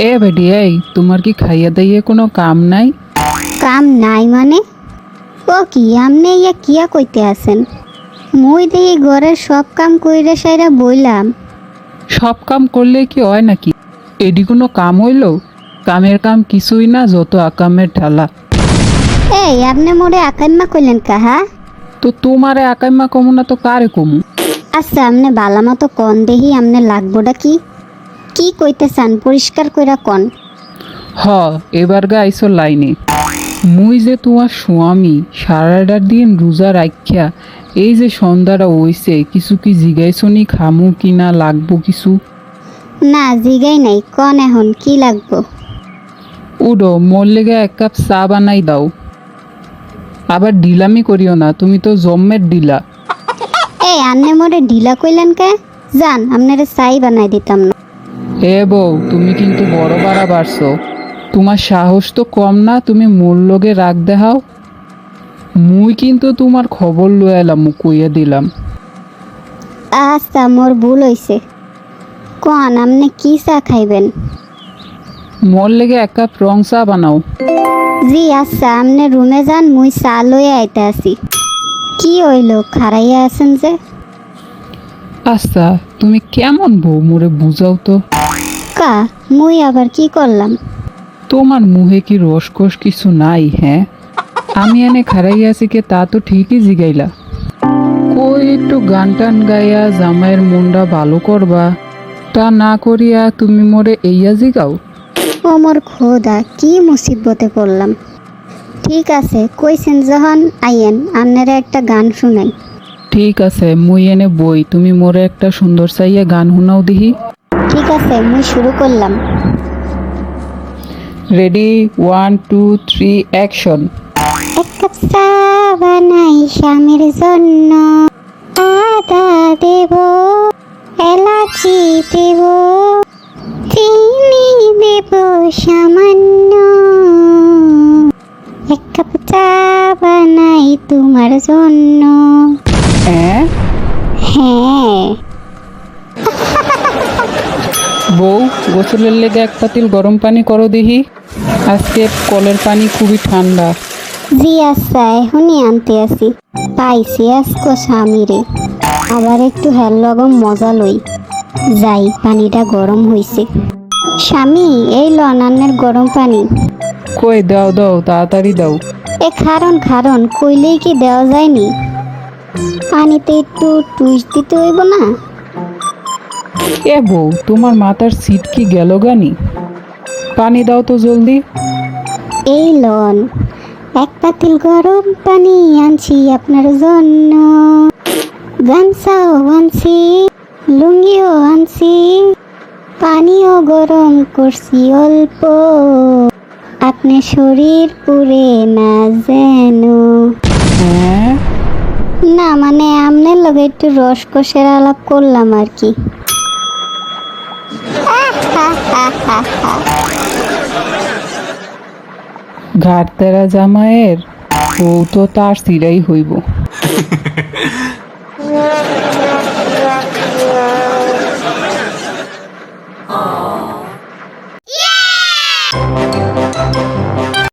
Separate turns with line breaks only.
এ বেডি এই তোমার কি খাইয়া দাইয়ে কোনো কাম নাই?
কাম নাই মানে? ও কি আমনে ইয়া কিয়া কইতে আছেন? মুই দেখি ঘরের সব কাম কইরে সাইরা বইলাম।
সব কাম করলে কি হয় নাকি? এডি কোনো কাম হইল? কামের কাম কিছুই না যত আকামের ঠেলা
এই আপনি মোরে আকাইম্মা কইলেন কাহা?
তো তোমারে আকাইমা কমু না তো কারে কমু?
আচ্ছা আমনে বালা মতো কন দেহি আমনে লাগবোটা কি? কি কইতে চান পরিষ্কার কইরা কন।
হ এবার গা গাইছো লাইনে। মুই যে তোমার স্বামী সারাটা দিন রোজা রাখিয়া এই যে সন্ধ্যাটা হইছে কিছু কি জিগাইছনি খামু কি না? লাগবো কিছু?
না জিগাই নাই। কন এখন কি লাগবো?
উডো মোর লেগে এক কাপ চা বানাই দাও। আবার ডিলামি করিও না তুমি তো জম্মের ডিলা।
এই আন্নে মোরে ঢিলা কইলেন কে? যান আপনারে চাই বানাই দিতাম না।
এ বউ তুমি কিন্তু বড় বাড়া বাড়ছো তোমার সাহস তো কম না তুমি মোর লগে রাগ দেখাও। মুই কিন্তু তোমার খবর লয়ে এলাম কইয়া দিলাম।
আচ্ছা মোর ভুল হইছে। কন আপনি কি চা খাইবেন?
মোর লেগে এক কাপ রং চা বানাও।
জি আচ্ছা আপনি রুমে যান মুই চা লইয়া আইতে আসি কি হইল খারাইয়া আছেন যে?
আচ্ছা তুমি কেমন বউ মোরে বুঝাও তো।
কা মুই আবার কি করলাম?
তোমার মুহে কি রসকস কিছু নাই হ্যাঁ? আমি এনে খারাই আছি কে তা তো ঠিকই জিগাইলা। কই একটু গান টান গাইয়া জামাইয়ের মনটা ভালো করবা তা না করিয়া তুমি মোরে এইয়া জিগাও?
ও মোর খোদা কি মুসিবতে পড়লাম। ঠিক আছে কইছেন যখন আইয়েন আপনারা একটা গান শুনাই।
ঠিক আছে মুই এনে বই তুমি মোরে একটা সুন্দর চাইয়া গান শুনাও দিহি।
ঠিক আছে মুই শুরু করলাম।
Ready one two three action
এক কাপ চা বানাই স্বামীর জন্য। আদা দেব এলাচি দেব। চিনি দেব সামান্য। এক কাপ চা বানাই তোমার জন্য।
হ্যাঁ?
হ্যাঁ।
বউ গোসলের লেগে এক পাতিল গরম পানি করো দিহি। আজকে কলের পানি খুবই ঠান্ডা।
জি আচ্ছা এখনই আনতে আসি। পাইছি আজকো স্বামীরে আবার একটু হেল লগম মজা লই। যাই পানিটা গরম হইছে। স্বামী এই লনানের গরম পানি।
কই দাও দাও তাড়াতাড়ি দাও।
এ খারণ খারণ কইলেই কি দেওয়া যায়নি? পানিতে একটু টুইস্ট দিতে হইব না?
এ বউ তোমার মাথার সিট কি গেল গানি? পানি দাও তো জলদি।
এই লন এক পাতিল গরম পানি আনছি আপনার জন্য। গামছাও আনছি লুঙ্গিও আনছি পানিও গরম করছি অল্প। আপনি শরীর পুরে না যেন।
হ্যাঁ?
না মানে আমনের লগে একটু রসকসের আলাপ করলাম আর কি।
ঘাটতেরা জামায়ের বউ তো তার সিরাই হইব।